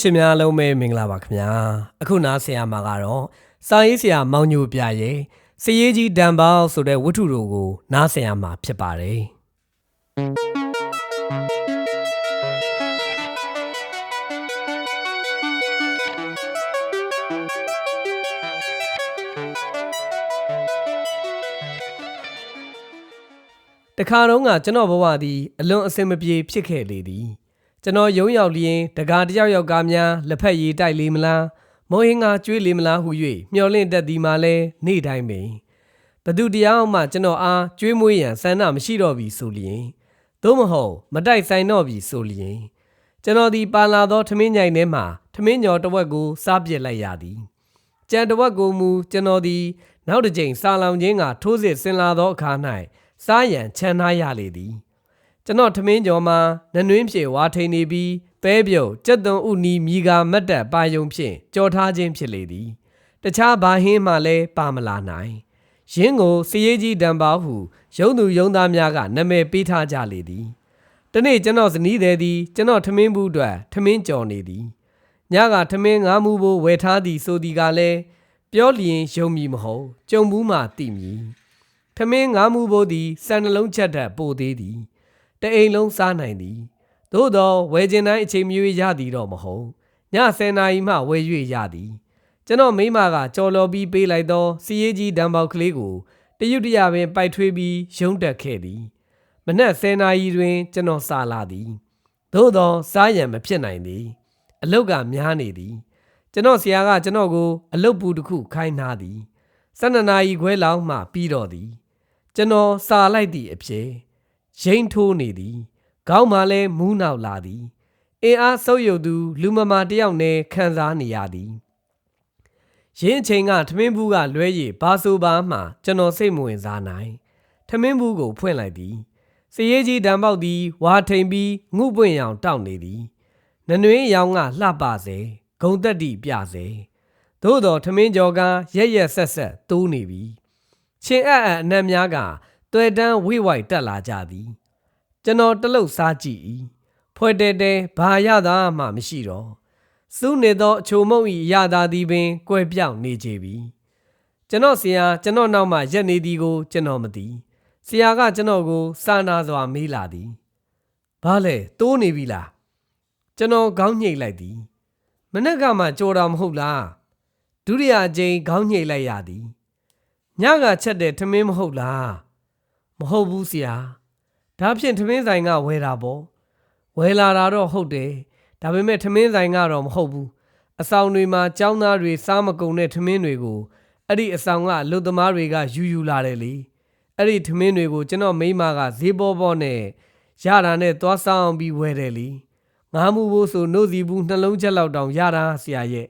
ချစ်များလုံးပဲမင်္ဂလာပါခင်ဗျာအခုနားဆင်ရမှာကတော့စာရေးဆရာမောင်ညိုပြရဲ့စရေးကြီးဒံပေါင်းဆိုတဲ့ဝတ္ထုတို့ကိုနားဆင်ရမှာဖြစ်ပါတယ် တခါတော့ကကျွန်တော်ဘဝသည်အလွန်အဆင်မပြေဖြစ်ခဲ့လေသည်ကျွန်တော်ရုံးရောက်လျင်တကားတယောက်ယောက်ကားများလက်ဖက်ရည်တိုက်လေမလားမောဟင်းကကျွေးလေမလားဟု၍မျောလင့်တတ်သည်မှာလဲနေ့တိုင်းပင်ဘသူတရားမှကျွန်တော်အားကျွေးမွေးရန်ဆန္ဒမရှိတော့ပြီဆိုလျင်သို့မဟုတ်မတိုက်ဆိုင်တော့ပြီဆိုလျင်ကျွန်တော်ဒီပါလာသောထမင်းညိုင်ထဲမှထမင်းညော်တစ်ဝက်ကိုစားပြစ်လိုက်ရသည်ကြံတစ်ဝက်ကိုမူကျွန်တော်ဒီနောက်တစ်ကြိမ်စာလောင်ခြင်းကထိုးစစ်ဆင်လာသောအခါ၌ စားရန်ချမ်းသာရလေသည်ကျွန်တော်ထမင်းကျော်မှာနနွင်းဖြေဝါထိန်နေပြီးပဲပြုတ်ကြက်သွန်ဥနီမိဂါမတ်တက်ပါယုံဖြင့်ကြော်ထားခြင်းဖြစ်လေသည်တခြားဘာဟင်းမှလည်းပါမလာနိုင်ရင်းကိုစည်ရေးကြီးတံပါဟုရုံသူရုံသားများကနာမည်ပေးထားကြလေသည်တနေ့ကျွန်တော်ဇနီးသည်သည်ကျွန်တော်ထမင်းဘူးအတွက်ထမင်းကြော်နေသည်ညကထမင်းငါးမှုဘိုးဝယ်ထားသည်ဆိုသည်ကလည်းပြောလျင်ယုံမည်မဟုတ်ကြုံဘူးမှသိမည် ထမင်းငါးမှုဘိုးသည်စံနှလုံးချက်တက်ပိုသေးသည်တအိမ်လုံးစားနိုင်သည်သို့သောဝယ်ကျင်တိုင်းအချိန်မျိုးရသည်တော့မဟုတ်ည10နာရီမှဝယ်၍ရသည်ကျွန်တော်မိမကကြော်လော်ပြီးပေးလိုက်သောစီရေးကြီးဒံပေါက်ကလေးကိုတရွတ်တရပင်ပိုက်ထွေးပြီးရုံးတက်ခဲ့သည်မနက်10နာရီတွင် ကျွန်တော်စားလာသည်သို့သောစားရန်မဖြစ်နိုင်သည် အလုတ်ကများနေသည် ကျွန်တော်ဆရာကကျွန်တော်ကို အလုတ်ပူတစ်ခုခိုင်းထားသည်12နာရီခွဲလောက်မှပြီးတော့သည် ကျွန်တော်စားလိုက်သည့်အဖြစ်ရိမ့်ထိုးနေသည်ခေါင်းမှလည်းမူးနောက်လာသည်အင်အားဆုပ်ယုပ်သူလူမမာတယောက်နဲ့ခံစားနေရသည်ရင်းအချိန်ကထမင်းဘူးကလွဲ၍ဘာဆိုပါမှကျွန်တော်စိတ်မဝင်စားနိုင်ထမင်းဘူးကိုဖွင့်လိုက်သည်စည်ရေးကြီးတံပေါက်သည်ဝါထိန်ပြီးငုပွင့်ရောင်တောက်နေသည်နနွေးရောင်ကလှပစေဂုံတက်တိပြစေသို့တော်ထမင်းကြော်ကရက်ရက်ဆက်ဆက်တိုးနေပြီ ချင်းအပ်အပ်အနက်များကတွေ့တန်းဝိဝိုက်တက်လာကြသည်ကျွန်တော်တလုတ်စားကြည့်၏ဖွဲ့တဲတဲဘာရတာမှမရှိတော့စူးနေသောအချိုမုံဤရတာသည်ပင်ကွယ်ပြောက်နေကြပြီကျွန်တော်ဆရာကျွန်တော်နောက်မှရက်နေသည်ကိုကျွန်တော်မသိဆရာကကျွန်တော်ကိုစာနာစွာမေးလာသည်ဘာလဲတိုးနေပြီလားကျွန်တော်ခေါင်းညှိတ်လိုက်သည်မနေ့ကမှကြော်တာမဟုတ်လားဒုတိယအကြိမ်ခေါင်းညှိတ်လိုက်ရသည် ညကချက်တဲ့ထမင်းမဟုတ်လားမဟုတ်ဘူးဆရာဒါဖြင့်ထမင်းဆိုင်ကဝယ်တာပေါ့ဝယ်လာတာတော့ဟုတ်တယ်ဒါပေမဲ့ထမင်းဆိုင်ကတော့မဟုတ်ဘူးအဆောင်တွေမှာចောင်းသားတွေစားမကုန်တဲ့ထမင်းတွေကိုအဲ့ဒီအဆောင်ကအလုသမားတွေကယူယူလာတယ်လေအဲ့ဒီထမင်းတွေကိုကျွန်တော်မိမကဈေးပေါ်ပေါ်နဲ့ရတာနဲ့သွားဆောင်ပြီးဝယ်တယ်လေငါးမှုဖို့ဆိုနှုတ်စီဘူးနှလုံးချက်လောက်တောင်ရတာဆရာရဲ့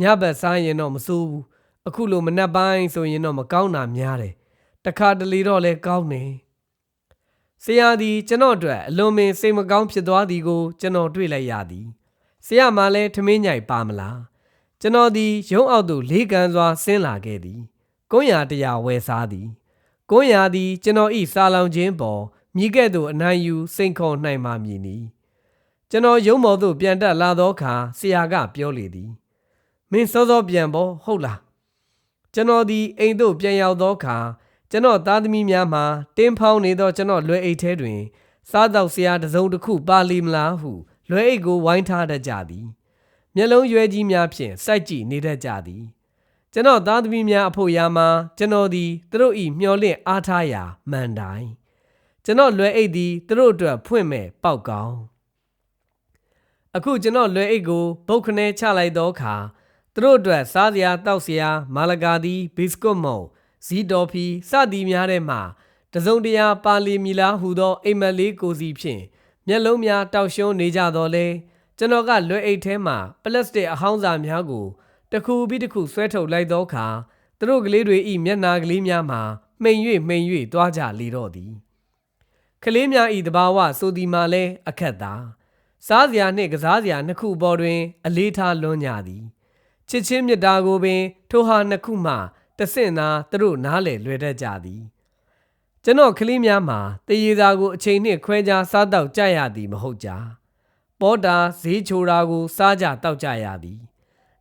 ညဘက်စားရင်တော့မစိုးဘူး အခုလိုမနှက်ပိုင်းဆိုရင်တော့မကောင်းတာများတယ်တခါတလေတော့လဲကောင်းတယ်ဆရာသည်ကျွန်တော်အတွက်အလွန်ပင်စိတ်မကောင်းဖြစ်သွားသည်ကိုကျွန်တော်တွေ့လိုက်ရသည်ဆရာမှလည်းထမင်းညိုက်ပါမလားကျွန်တော်သည်ရုံးအောက်သို့လေးကန်စွာဆင်းလာခဲ့သည်ကုန်းရာတရာဝယ်စားသည်ကုန်းရာသည်ကျွန်တော်ဤစာလောင်ခြင်းပေါ်မြည်ကဲ့သို့အနိုင်ယူစိန်ခေါ်နိုင်မှမည်နီကျွန်တော်ရုံးမော်သို့ပြန်တက်လာသောအခါဆရာကပြောလေသည်မင်းစောစောပြန်ပေါ်ဟုတ်လား ကျွန်တော်သည်အိမ်သို့ပြန်ရောက်သောအခါကျွန်တော်သားသမီးများမှတင်းဖောင်းနေသောကျွန်တော်လွယ်အိတ်ထဲတွင် စားတော့ဆရာတစ်စုံတစ်ခုပါလီမလားဟုလွယ်အိတ်ကိုဝိုင်းထားတတ်ကြသည်မျက်လုံးရွယ်ကြီးများဖြင့်စိုက်ကြည့်နေတတ်ကြသည်ကျွန်တော်သားသမီးများအဖို့ရာမှာကျွန်တော်သည်သူတို့၏မျောလင့်အားထားရာမှန်တိုင်းကျွန်တော်လွယ်အိတ်သည်သူတို့အတွက်ဖွင့်မဲ့ပေါက်ကောင်းအခုကျွန်တော်လွယ်အိတ်ကိုပုတ်ခနဲချလိုက်သောအခါ သူတို့အတွက်စားစရာတောက်စရာမာလကာသည်ဘစ်ကွတ်မုံဇီတော်ဖီစသည်များထဲမှတစုံတရာပါလီမီလာဟူသောအိမ်မက်လေးကိုစီဖြင့်မျက်လုံးများတောက်ရှုံးနေကြတော့လဲကျွန်တော်ကလွယ်အိတ်ထဲမှပလတ်စတစ်အဟောင်းစာများကိုတစ်ခုပြီးတစ်ခုဆွဲထုတ်လိုက်သောအခါသူတို့ကလေးတွေဤမျက်နာကလေးများမှာမှိန်၍မှိန်၍သွားကြလေတော့သည်ကလေးများဤတဘာဝဆိုသည်မှာလဲအခက်သာစားစရာနှင့်ကစားစရာနှစ်ခုပေါ်တွင် အလေးထားလွန်းကြသည် ချစ်ချင်းမြတ်တာကိုပင် ထိုဟာနှစ်ခုမှတဆင့်သာသူတို့နားလေလွယ်တတ်ကြသည်ကျွန်တော်ကလေးများမှာတရေစာကိုအချိန်နှင့်ခွဲခြားစားတောက်ကြရသည်မဟုတ်ကြပေါ်တာဈေးချိုတာကို စားကြတောက်ကြရသည်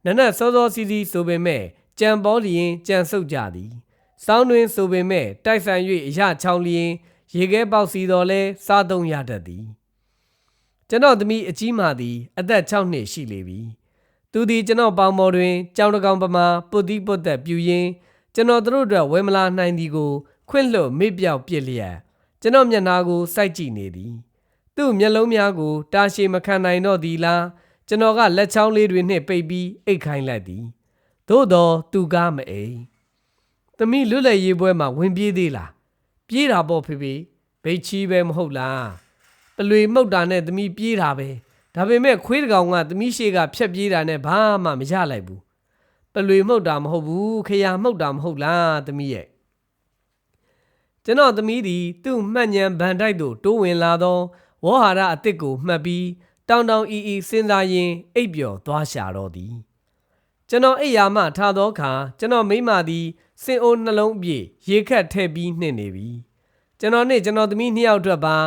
နနက်စောစောစီးစီးဆိုပေမဲ့ကြံပေါ်လျင်ကြံဆုပ်ကြသည်စောင်းတွင်ဆိုပေမဲ့တိုက်ဆိုင်၍အရချောင်းလျင်ရေခဲပေါက်စီတော်လဲစားသုံးရတတ်သည်ကျွန်တော်သမီးအကြီးမာသည် အသက်6နှစ်ရှိလေပြီ သူသည်ကျွန်တော်ပေါင်မော်တွင်ကြောင်တကောင်ပမာပုတ်တိပုတ်သက်ပြူရင်းကျွန်တော်တို့အတွက်ဝယ်မလာနိုင်သည်ကို ခွင့်လွှတ်မေ့ပြောက်ပြစ်လျက်ကျွန်တော်မျက်နှာကိုစိုက်ကြည့်နေသည်သူ့မျက်လုံးများကိုတာရှည်မခံနိုင်တော့သည်လားကျွန်တော်ကလက်ချောင်းလေးတွေနှင့်ပိတ်ပြီးအိတ်ခိုင်းလိုက်သည်သို့တော့သူကားမအိမ်သမီးလွတ်လပ်ရေးပွဲမှာဝင်ပြေးသေးလားပြေးတာပေါ့ဖေဖေဘိတ်ချီပဲမဟုတ်လားပလွေမှုတ်တာနဲ့သမီးပြေးတာပဲ ဒါပေမဲ့ခွေးတကောင်ကသမီးရှေ့ကဖြတ်ပြေးတာနဲ့ဘာမှမရလိုက်ဘူးပလွေမှုတ်တာမဟုတ်ဘူးခရာမှုတ်တာမဟုတ်လားသမီးရဲ့ကျွန်တော်သမီးသည်သူ့မှတ်ဉဏ်ဗန်တိုက်သို့တိုးဝင်လာသောဝေါဟာရအစ်စ်ကိုမှတ်ပြီးတောင်တောင်အီအီစဉ်းစားရင်းအိပ်ပျော်သွားရှာတော့သည်ကျွန်တော်အိပ်ယာမှထသောအခါကျွန်တော်မိမသည်စင်အိုးနှလုံးအပြည့်ရေခတ်ထည့်ပြီးနှင့်နေပြီကျွန်တော်နှင့်ကျွန်တော်သမီးနှစ်ယောက်အတွက်ပါ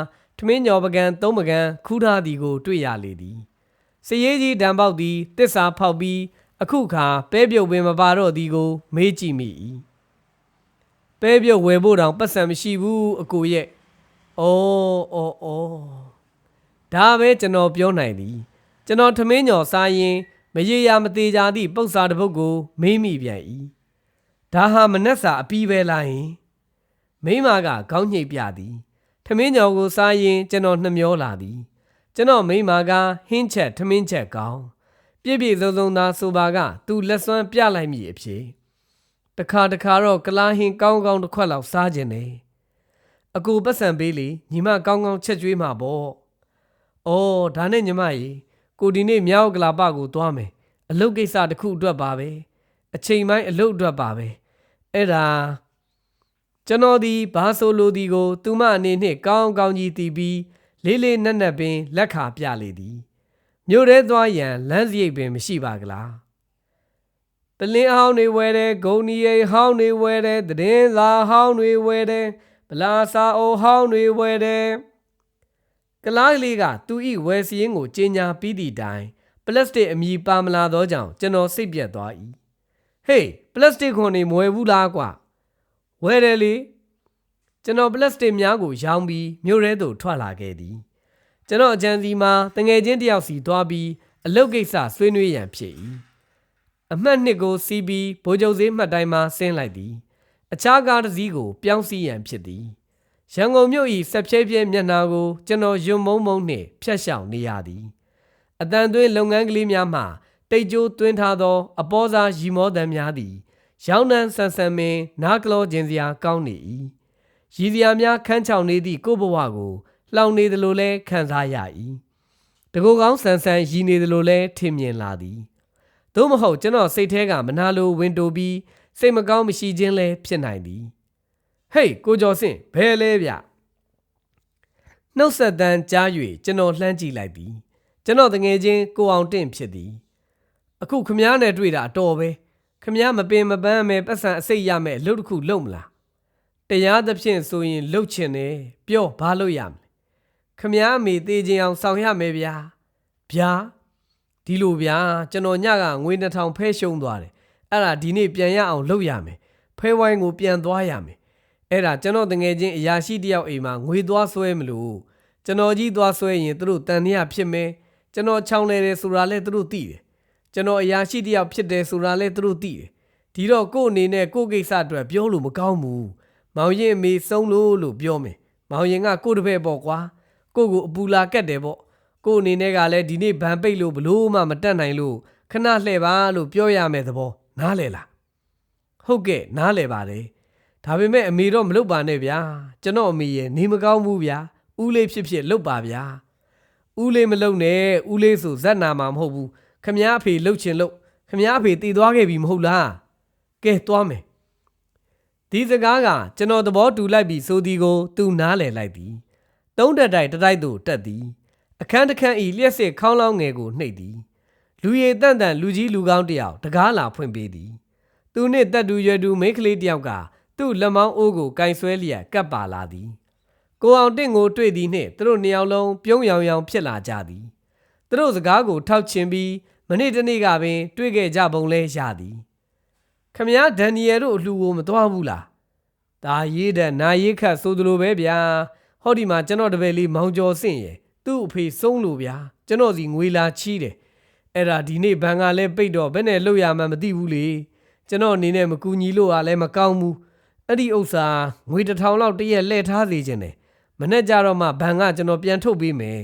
ထမင်းညော်ပကံသုံးပကံခူးထားသည်ကို တွေ့ရလေသည်စရေးကြီးဒံပေါက်သည်တစ္ဆာဖောက်ပြီးအခုခါပဲပြုတ်ပင်မပါတော့သည်ကို မေးကြည့်မိ၏ပဲပြုတ်ဝယ်ဖို့တောင်ပတ်စံမရှိဘူးအကိုရဲ့။အော်အော်အော်ဒါပဲကျွန်တော်ပြောနိုင်သည် ကျွန်တော်ထမင်းညော်စားရင် မရေရာမသေးကြသည့်ပု္ပ္ပစာတစ်ပုဒ်ကို မေးမိပြန်၏ဒါဟာမနှက်စာအပီးပဲလားဟင်မိမကခေါင်းညှိပ်ပြသည်ထ မင်းညော်ကိုစားရင်ကျွန်တော်နှမျောလာသည်ကျွန်တော်မိမကဟင်းချက်ထမင်းချက်ကောင်းပြည့်ပြည့်စုံစုံသာဆိုပါကသူလက်စွမ်းပြလိုက်မိအဖြစ်တခါတခါတော့ကလာဟင်းကောင်းကောင်းတစ်ခွက်လောက်စားခြင်းတယ်အကူပတ်စံပေးလေညီမကောင်းကောင်းချက်ကျွေးမှာပေါ့။အော်ဒါနဲ့ညီမကြီးကိုဒီနေ့မြောက်ကလာပကိုသွားမယ်။အလုပ်ကိစ္စတစ်ခုအတွက်ပါပဲ။အချိန်ပိုင်းအလုပ်အတွက်ပါပဲ။အဲ့ဒါ ကျွန်တော်ဒီဘာဆိုလိုဒီကို သူမအနေနဲ့ကောင်းကောင်းကြီးတီးပြီးလေးလေးနက်နက်ပင်လက်ခါပြလေသည်။မြို့ထဲသွားရန်လမ်းစရိတ်ပင်မရှိပါကလား။ပလင်းအဟောင်းတွေဝဲတယ်ဂုံနီရိဟောင်းတွေဝဲတယ်တည်င်းစာဟောင်းတွေဝဲတယ်ဗလာစာအိုဟောင်းတွေဝဲတယ်ကလားကလေးကသူဤဝယ်စည်းရင်ကိုကျင်းညာပြီးသည့်တိုင်ပလတ်စတစ်အမည်ပါမလာသောကြောင့်ကျွန်တော်စိတ်ပြတ်သွား၏ဟေးပလတ်စတစ်ခွန်နေမဝယ်ဘူးလားကွာ ဝယ်တယ်လေကျွန်တော်ပလတ်စတစ်များကိုရောင်းပြီးမြို့ထဲသို့ထွက်လာခဲ့သည်ကျွန်တော်အကြံစီမှာတငယ်ချင်းတယောက်စီသွားပြီးအလုပ်ကိစ္စဆွေးနွေးရန်ဖြစ်၏အမှတ်နှစ်ကိုစီးပြီးဗိုလ်ချုပ်စေးမှတ်တိုင်းမှာဆင်းလိုက်သည်အခြားကားတစ်စီးကိုပြောင်းစီးရန်ဖြစ်သည်ရန်ကုန်မြို့၏ဆက်ဖြဲဖြဲမျက်နှာကိုကျွန်တော်ယွံမုံမုံနှင့်ဖျက်ရှောင်နေရသည်အတန်သွင်းလုပ်ငန်းကလေးများမှတိတ်ကြိုးသွင်းထားသော အပေါ်စားရီမောတံများသည် ရောင်းနှန်းဆန်ဆန်ပင်နားကလောခြင်းစရာကောင်းနေ၏ရည်စရာများခန်းချောင်နေသည့်ကိုယ့်ဘဝကိုလှောင်နေသလိုလဲခံစားရ၏တကူကောင်းဆန်ဆန်ရည်နေသလိုလဲထင်မြင်လာသည်သို့မဟုတ်ကျွန်တော်စိတ်ထဲကမနာလိုဝင်တိုပြီးစိတ်မကောင်းမရှိခြင်းလည်းဖြစ်နိုင်သည်ဟေးကိုကျော်စင်ဘယ်လဲဗျနှုတ်ဆက်တန်းကြား၍ကျွန်တော်လှမ်းကြည့်လိုက်သည်ကျွန်တော်တငယ်ချင်းကိုအောင်တင့်ဖြစ်သည် အခုခမားနဲ့တွေ့တာအတော်ပဲ ခမားမပင်မပန်းမဲ့ပတ်စံအစိတ်ရမဲ့အလုပ်တစ်ခုလုပ်မလားတရားသဖြင့်ဆိုရင်လှုပ်ချင်တယ်ပြောဘာလို့ရမလဲခမားအမေသေးခြင်းအောင်ဆောင်ရမယ်ဗျာဗျာဒီလိုဗျာကျွန်တော်ညကငွေ2000ဖဲရှုံးသွားတယ်အဲ့ဒါဒီနေ့ပြန်ရအောင်လုပ်ရမယ်ဖဲဝိုင်းကိုပြန်သွားရမယ်အဲ့ဒါကျွန်တော်တငယ်ချင်းအရာရှိတယောက်အိမ်မှာငွေသွားဆွဲမလို့ကျွန်တော်ကြီးသွားဆွဲရင်သူတို့တန်တရားဖြစ်မယ်ကျွန်တော်ချောင်းလေတယ်ဆိုတာလည်းသူတို့သိတယ် ကျွန်တော်အရာရှိတယောက်ဖြစ်တယ်ဆိုတာလည်းသူတို့သိတယ်ဒီတော့ကို့အနေနဲ့ကို့ကိစ္စအတွက်ပြောလို့မကောင်းဘူးမောင်ရင်အမေဆုံးလို့လို့ပြောမယ်မောင်ရင်ကကို့တပည့်ပေါ့ကွာကို့ကိုအပူလာကတ်တယ်ပေါ့ကို့အနေနဲ့ကလည်းဒီနေ့ဗန်ပိတ်လို့ဘလို့မှမတက်နိုင်လို့ခဏလှည့်ပါလို့ပြောရမယ်သဘောနားလဲလားဟုတ်ကဲ့နားလဲပါတယ်ဒါပေမဲ့အမေတော့မလုပ်ပါနဲ့ဗျာကျွန်တော်အမေရဲ့နေမကောင်းဘူးဗျာဦးလေးဖြစ်ဖြစ်လုပ်ပါဗျာဦးလေးမလုပ်နဲ့ဦးလေးဆိုဇက်နာမှာမဟုတ်ဘူး ခမ ्या အဖေလှုပ်ချင်လို့ခမ ्या အဖေတည်သွားခဲ့ပြီမဟုတ်လားကဲသွားမယ်ဒီစကားကကျွန်တော်သဘောတူလိုက်ပြီဆိုဒီကိုသူနားလဲလိုက်သည်တုံးတက်တိုက်တတိုက်သို့တက်သည်အခန်းတစ်ခန်းဤလျှက်စစ်ခေါင်းလောင်းငယ်ကိုနှိပ်သည်လူရည်တန့်တန့်လူကြီးလူကောင်းတယောက်တကားလာဖွင့်ပေးသည်သူနှင့်တက်တူရွယ်တူမိန်းကလေးတယောက်ကသူသူ့လက်မောင်းအိုးကိုကင်ဆွဲလျက်ကပ်ပါလာသည်ကိုအောင်တင့်ကိုတွေ့သည်နှင့်သူတို့နှစ်ယောက်လုံးပြုံးရောင်ရောင်ဖြစ်လာကြသည်သူတို့စကားကိုထောက်ချင်ပြီး မနေ့တနေ့ကပင် တွေ့ခဲ့ကြပုံလဲရသည်ခမည်းဒန်နီယယ်တို့အလှူကိုမတော်ဘူးလားဒါရေးတဲ့နာရေးခတ်ဆိုသလိုပဲဗျာဟောဒီမှာကျွန်တော်တပည့်လေးမောင်ကျော်စင့်ရဲ့သူ့အဖေဆုံးလို့ဗျာကျွန်တော်စီငွေလာချီးတယ်အဲ့ဒါဒီနေ့ဘန်ကလည်းပိတ်တော့ဘယ်နဲ့လှုပ်ရမှန်းမသိဘူးလေကျွန်တော်အနေနဲ့မကူညီလို့ကလည်းမကောင်းဘူးအဲ့ဒီဥစ္စာငွေတစ်ထောင်လောက်တရက်လှည့်ထားစေခြင်းတယ်မနေ့ကြတော့မှဘန်ကကျွန်တော်ပြန်ထုတ်ပေးမယ်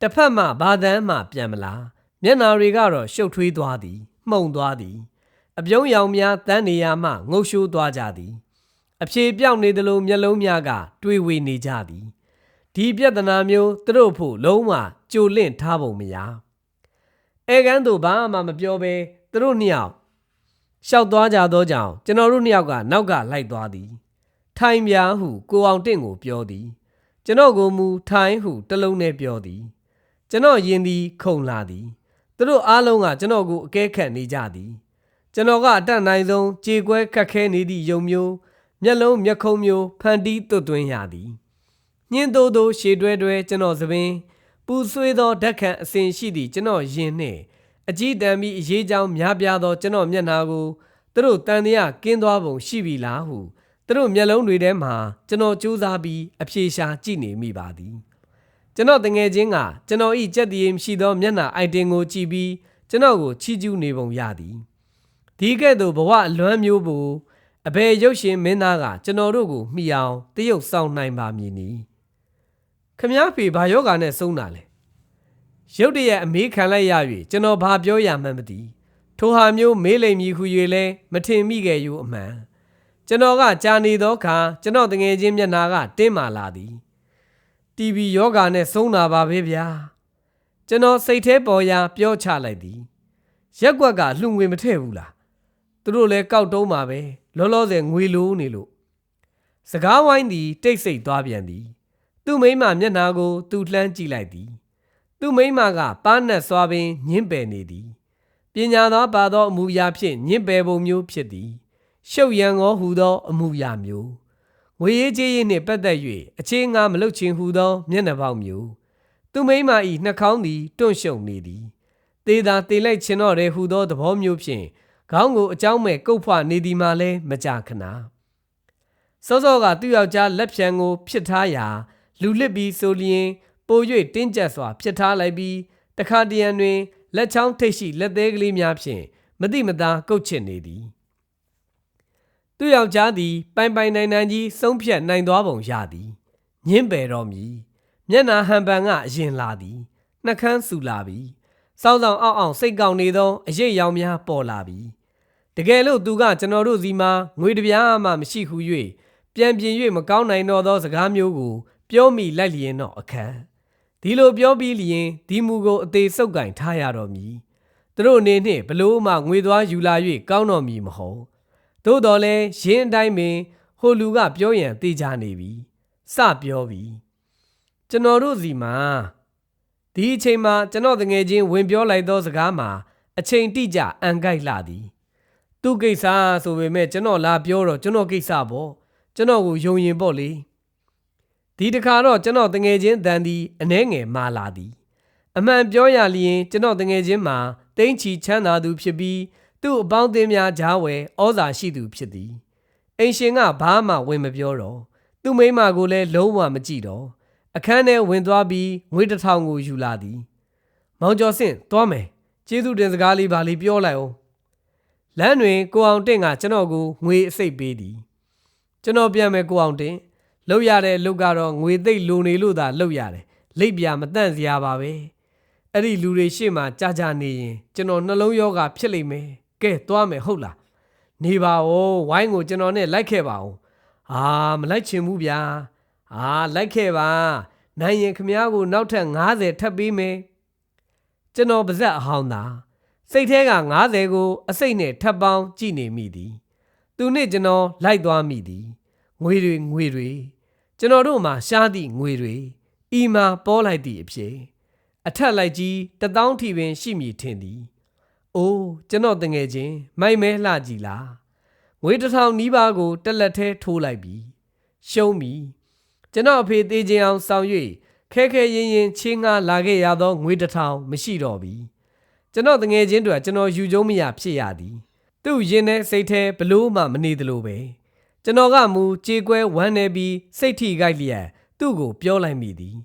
တစ်ဖက်မှဘာသန်းမှပြန်မလားမျက်နာတွေကတော့ရှုပ်ထွေးသွားသည်မှုန်သွားသည် အပြုံးရောင်များတန်းနေရမှငုတ်ရှိုးသွားကြသည် အဖြေပြောင်းနေသလိုမျက်လုံးများကတွေးဝေနေကြသည်ဒီပြဿနာမျိုးသူတို့ဖို့လုံးဝကြိုလင့်ထားပုံမရအဲကန်းတို့ဘာမှမပြောဘဲသူတို့နှစ်ယောက်ရှောက်သွားကြသောကြောင့်ကျွန်တော်တို့နှစ်ယောက်ကနောက်ကလိုက်သွားသည် ထိုင်ပြားဟုကိုအောင်တင့်ကိုပြောသည် ကျွန်တော်ကိုမူထိုင်ဟုတလုံးနဲ့ပြောသည် ကျွန်တော်ယင်သည်ခုန်လာသည်သူတို့အားလုံးကကျွန်တော်ကိုအကဲခတ်နေကြသည် ကျွန်တော်ကအတတ်နိုင်ဆုံးကြေကွဲခက်ခဲနေသည့်ယုံမျိုးမျက်လုံးမျက်ခုံးမျိုးဖန်တီးသွတ်သွင်းရသည်ညင်းတိုးတိုးရှေတွဲတွဲကျွန်တော်သပင်ပူဆွေးသောဓာတ်ခံအစဉ်ရှိသည့်ကျွန်တော်ယင်နှင့်အကြည့်တန်ပြီးအရေးကြောင်းများပြားသောကျွန်တော်မျက်နှာကိုသူတို့တန်တရားကင်းသွားပုံရှိပြီလားဟုသူတို့မျက်လုံးတွေထဲမှာကျွန်တော်ကြိုးစားပြီးအပြေရှာကြည့်နေမိပါသည် ကျွန်တော်တငယ်ချင်းကကျွန်တော်ဤကြက်တည်မရှိသောမျက်နှာအိုက်တင်ကိုကြည့်ပြီးကျွန်တော်ကိုချီးကျူးနေပုံရသည်ဒီကဲ့သို့ဘဝအလွမ်းမျိုးကိုအဘယ်ရုပ်ရှင်မင်းသားကကျွန်တော်တို့ကိုမှီအောင်တရုပ်ဆောင်နိုင်ပါမည်နီခမည်းဖေဘာယောဂာနဲ့ဆုံးတာလဲရုတ်တရက်အမေးခံလိုက်ရ၍ကျွန်တော်ဘာပြောရမှန်းမသိထိုဟာမျိုးမေးလိမ့်မည်ဟု၍လဲမထင်မိခဲ့ယူအမှန်ကျွန်တော်ကကြာနေသောအခါကျွန်တော်တငယ်ချင်းမျက်နာကတင်းမာလာသည် တီဗီယောဂာနဲ့ဆုံးတာပါပဲဗျာကျွန်တော်စိတ်แท้ပေါ်ရာပြောချလိုက်သည်ရက်ကွက်ကလှငွေမထည့်ဘူးလားသူတို့လည်းကောက်တုံးပါပဲလောလောဆယ်ငွေလိုနေလို့စကားဝိုင်းသည်တိတ်ဆိတ်သွားပြန်သည် သူ့မိမမျက်နာကို သူလှမ်းကြည့်လိုက်သည်သူ့မိမကပါးနက်စွာပင်ညှင်းပယ်နေသည်ပညာသောပါသောအမူအရာဖြင့်ညှင်းပယ်ပုံမျိုးဖြစ်သည်ရှုပ်ရံသောဟူသောအမူအရာမျိုး ငွေရေးကြေးရေးနှင့်ပတ်သက်၍အခြေငါမလုတ်ခြင်းဟူသောမျက်နှာပေါက်မျိုးသူမိမ၏နှာခေါင်းသည်တွန့်ရှုံနေသည်တေသာတေလိုက်ခြင်းတော့တဲ့ဟူသောသဘောမျိုးဖြင့်ခေါင်းကိုအကြောင်းမဲ့ကုတ်ဖွနေသည်မှလည်းမကြခဏစောစောကသူ့ယောက်ျားလက်ဖြံကိုဖြစ်ထားရာလူလစ်ပြီးဆိုလျင်ပို၍တင်းကျပ်စွာဖြစ်ထားလိုက်ပြီးတခါတရံတွင်လက်ချောင်းထိတ်ရှိလက်သေးကလေးများဖြင့်မတိမသားကုတ်ချစ်နေသည် သူ့ယောက်ျားသည်ပိုင်ပိုင်နိုင်နိုင်ကြီးဆုံးဖြတ်နိုင်သွားပုံရသည်ညင်းပယ်တော်မူမျက်နာဟန်ပန်ကအရင်လာသည်နှကန်းဆူလာပြီစောင်းဆောင်အောက်အောင်စိတ်ကောင်းနေသောအရေးရောင်များပေါ်လာပြီတကယ်လို့သူကကျွန်တော်တို့စီမှာငွေတပြားမှမရှိဟု၍ပြန်ပြင်၍မကောင်းနိုင်တော့သောစကားမျိုးကို ပြောမိလိုက်လျင်တော့အခန်းဒီလိုပြောပြီးလျင်ဒီမူကိုအသေးစုပ်ကင်ထားရတော်မူသူတို့အနေနှင့်ဘလို့မှငွေသွားယူလာ၍ကောင်းတော်မူမဟုတ် သို့တော်လဲရင်းအတိုင်းပင်ဟိုလူကပြောရန်သိကြနေပြီစပြောပြီကျွန်တော်တို့စီမှာဒီအချိန်မှာကျွန်တော်တငယ်ချင်းဝင်ပြောလိုက်သောစကားမှာအချိန်တိကျအန်ကိုက်လာသည်သူ့ကိစ္စဆိုပေမဲ့ကျွန်တော်လာပြောတော့ကျွန်တော်ကိစ္စပေါ့ကျွန်တော်ကိုယုံရင်ပေါ့လေဒီတခါတော့ကျွန်တော်တငယ်ချင်းတန်သည်အနှဲငယ်မာလာသည်အမှန်ပြောရလျင်ကျွန်တော်တငယ်ချင်းမှာတိမ့်ချီချမ်းသာသူဖြစ်ပြီး သူ့အပေါင်းအသင်းများကြားဝယ်ဩဇာရှိသူဖြစ်သည်အိမ်ရှင်ကဘာမှဝင်မပြောတော့သူ့မိမကိုလည်းလုံးဝမကြည့်တော့အခန်းထဲဝင်သွားပြီးငွေတစ်ထောင်ကိုယူလာသည် မောင်ကျော်ဆင့်သွားမယ်ကျေးဇူးတင်စကားလေးပါလေးပြောလိုက်အောင်လမ်းတွင်ကိုအောင်တင့်ကကျွန်တော်ကိုငွေအစိတ်ပေးသည်ကျွန်တော်ပြန်မယ်ကိုအောင်တင့်လောက်ရတဲ့လုတ်ကတော့ငွေသိပ်လိုနေလို့သာလောက်ရတယ်လိပ်ပြမတန့်စရာပါပဲအဲ့ဒီလူတွေရှေ့မှာကြာကြာနေရင်ကျွန်တော်နှလုံးယောဂဖြစ်လိမ့်မယ် ကဲသွားမယ်ဟုတ်လားနေပါဦးဝိုင်းကိုကျွန်တော်နဲ့လိုက်ခဲ့ပါဦးအာမလိုက်ချင်ဘူးဗျာအာလိုက်ခဲ့ပါနိုင်ရင်ခမ ्या ကိုနောက်ထပ်90ထပ်ပေးမယ်ကျွန်တော်ပါဇက်အဟောင်းသာစိတ်ထဲက90ကိုအစိတ်နဲ့ထပ်ပေါင်းကြည့်နေမိသည်သူနဲ့ကျွန်တော်လိုက်သွားမိသည်ငွေတွေငွေတွေကျွန်တော်တို့မှာရှားသည့်ငွေတွေဤမှာပေါ်လိုက်သည့်အဖြစ်အထက်လိုက်ကြီးတထောင်းထီပင်ရှိမည်ထင်သည်။ အိုးကျွန်တော်တငယ်ချင်းမိုက်မဲလှကြည်လားငွေတစ်ထောင်နီးပါးကိုတက်လက်ထဲထိုးလိုက်ပြီရှုံးပြီကျွန်တော်အဖေသေးခြင်းအောင်ဆောင်၍ခဲခဲရင်ရင်ချင်းငါလာခဲ့ရသောငွေတစ်ထောင်မရှိတော့ပြီကျွန်တော်တငယ်ချင်းတို့ကကျွန်တော်ယူကျုံမရဖြစ်ရသည်သူ့ရင်ထဲစိတ်ထဲဘလို့မှမနေသလိုပဲကျွန်တော်ကမူကြေကွဲဝမ်းနေပြီးစိတ်ထိခိုက်လျက်သူ့ကိုပြောလိုက်မိသည်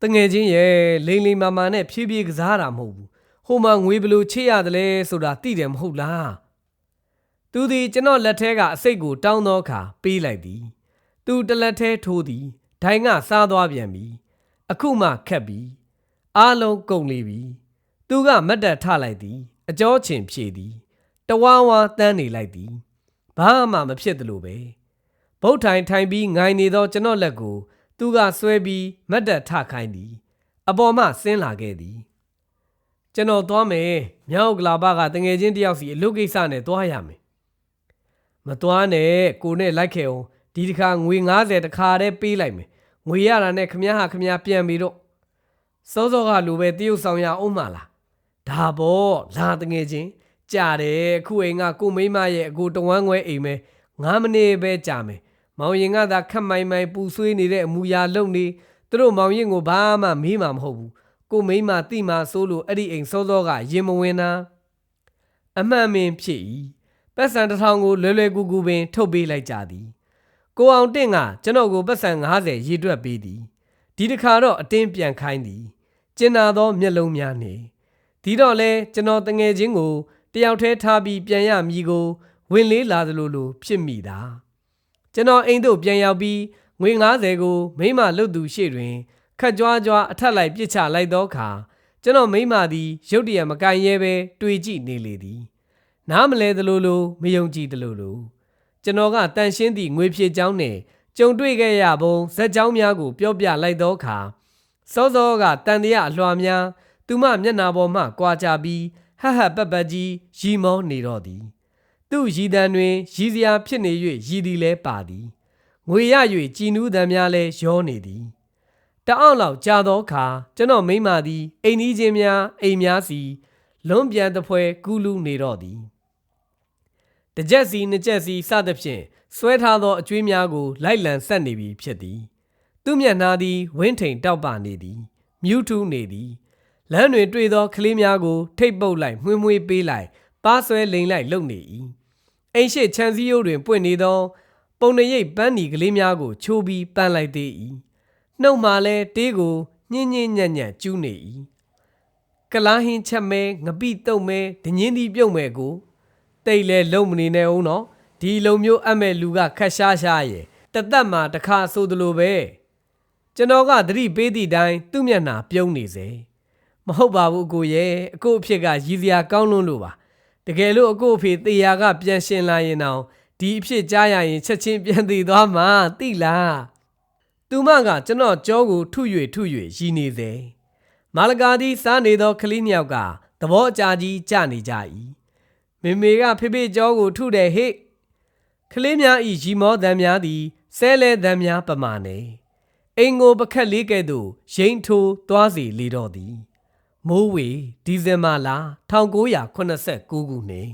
တငယ်ချင်းရဲ့လိမ့်လိမ့်မာမာနဲ့ဖြည်းဖြည်းကစားတာမဟုတ်ဘူး ဟိုမှာငွေဘလို့ချေရတယ်လဲဆိုတာသိတယ်မဟုတ်လားသူသည်ကျွန်တော်လက်ထဲကအစိတ်ကိုတောင်းသောအခါပေးလိုက်သည်သူတစ်လက်ထဲထိုးသည်ဒိုင်ကစားသွားပြန်ပြီအခုမှခက်ပြီအားလုံးကုန်လေပြီသူကမတ်တက်ထလိုက်သည်အကြောချင်ဖြေသည်တဝါဝါတန်းနေလိုက်သည်ဘာမှမဖြစ်သလိုပဲဗုတ်ထိုင်ထိုင်ပြီးငိုင်နေသောကျွန်တော်လက်ကို သူကဆွဲပြီးမတ်တက်ထခိုင်းသည် အပေါ်မှဆင်းလာခဲ့သည် ကျွန်တော်သွားမယ်မြောက်ကလာဘကတငယ်ချင်းတယောက်စီအလုပ်ကိစ္စနဲ့သွားရမယ်မသွားနဲ့ကိုနဲ့လိုက်ခဲ့အောင်ဒီတစ်ခါငွေ90တခါတည်းပေးလိုက်မယ်ငွေရတာနဲ့ခမ ्या ဟာခမ ्या ပြန်ပြီးတော့စောစောကလိုပဲတရုတ်ဆောင်ရအောင်မလားဒါပေါ့လာတငယ်ချင်းကြာတယ်အခုအိမ်ကကိုမိမရဲ့အကိုတဝမ်းခွဲအိမ်ပဲ9မိနစ်ပဲကြာမယ်မောင်ရင်ကသာခက်မိုင်မိုင်ပူဆွေးနေတဲ့အမူအရာလုံနေသူတို့မောင်ရင်ကိုဘာမှမေးမှာမဟုတ်ဘူး ကိုမိမတိမာဆိုးလို့အဲ့ဒီအိမ်စောစောကရင်မဝင်တာအမှန်ပင်ဖြစ်၏ပတ်စံတစ်ထောင်ကိုလွယ်လွယ်ကူကူပင် ထုတ်ပေးလိုက်ကြသည် ကိုအောင်တင့်ကကျွန်တော်ကိုပတ်စံ90ရေတွက်ပေးသည်ဒီတစ်ခါတော့အတင်းပြန်ခိုင်းသည်ကျင်နာသောမျက်လုံးများနေဒီတော့လဲကျွန်တော်တငယ်ချင်းကိုတယောက်တည်းထားပြီးပြန်ရမည်ကို ဝင်လေးလာသလိုလိုဖြစ်မိတာကျွန်တော်အိမ်သို့ပြန်ရောက်ပြီးငွေ90ကိုမိမလွတ်သူရှေ့တွင် ခတ်ကြွားကြွားအထက်လိုက်ပြစ်ချလိုက်သောအခါကျွန်တော်မိမသည်ရုတ်တရက်မကန်ရဲပဲတွေးကြည့်နေလေသည်နားမလဲသလိုလိုမယုံကြည်သလိုလိုကျွန်တော်ကတန်ရှင်းသည့်ငွေဖြည့်ချောင်းနဲ့ကြုံတွေ့ခဲ့ရပုံဇက်ကြောင်းများကိုပြောပြလိုက်သောအခါစောစောကတန်တရာအလွှာများသူမမျက်နာပေါ်မှကွာကြပြီးဟဟပက်ပက်ကြီးရီမောနေတော့သည် သူ့ရည်တံတွင်ရည်စရာဖြစ်နေ၍ရည်သည်လဲပါသည်ငွေရ၍ကြည်နူးတံများလဲရောနေသည် တအောက်လောက်ကြာသောအခါကျွန်တော်မိန်းမသည်အိမ်ကြီးချင်းများအိမ်များစီလွန်ပြန်တပွဲကူးလူနေတော့သည်တစ်ကြက်စီနှစ်ကြက်စီစသဖြင့်ဆွဲထားသောအကျွေးများကိုလိုက်လံဆက်နေပြီဖြစ်သည်သူမျက်နှာသည်ဝင်းထိန်တောက်ပနေသည်မြူးထူးနေသည်လမ်းတွင်တွေ့သောကလေးများကို ထိတ်ပုတ်လိုက်မှွေးမွေးပေးလိုက်ပါဆွဲလိန်လိုက်လုံနေ၏အိမ်ရှိချန်စည်းရိုးတွင်ပွင့်နေသော ပုံနှရိပ်ပန်းနီကလေးများကို ချိုးပြီးပန်းလိုက်သေး၏ နှုတ်မှလည်းတေးကိုညင်းညင်းညံ့ညံ့ကျူးနေ၏ကလားဟင်းချက်မဲငပိတုတ်မဲဒညင်းဒီပြုတ်မဲကိုတိတ်လဲလုံမနေနဲ့အောင်နော်ဒီလုံမျိုးအပ်မဲ့လူကခက်ရှားရှားရဲ့တသက်မှာတစ်ခါဆိုသလိုပဲကျွန်တော်ကသတိပေးသည့်အတိုင်းသူ့မျက်နှာပြုံးနေစေမဟုတ်ပါဘူးအကိုရဲ့အကိုအဖြစ်ကရည်စရာကောင်းလွန်းလို့ပါတကယ်လို့အကိုအဖေတေယာကပြန်ရှင်လာရင်တော့ဒီအဖြစ်ကြားရရင်ချက်ချင်းပြန်သေးသွားမှာသိလား သူမကကျွန်တော်ကြောကိုထု၍ထု၍ရည်နေစေမာလကာသည်စားနေသောကလေးနှစ်ယောက်ကသဘောအကြကြီးကြနေကြ၏မေမေကဖေဖေကြောကိုထုတယ်ဟေ့ကလေးများဤရီမောသံများသည်ဆဲလဲသံများပမာနေအင်ကိုပခက်လေးကဲ့သို့ရိမ့်ထိုးသွားစီလေတော့သည်မိုးဝေဒီဇင်ဘာလ1989ခုနှစ်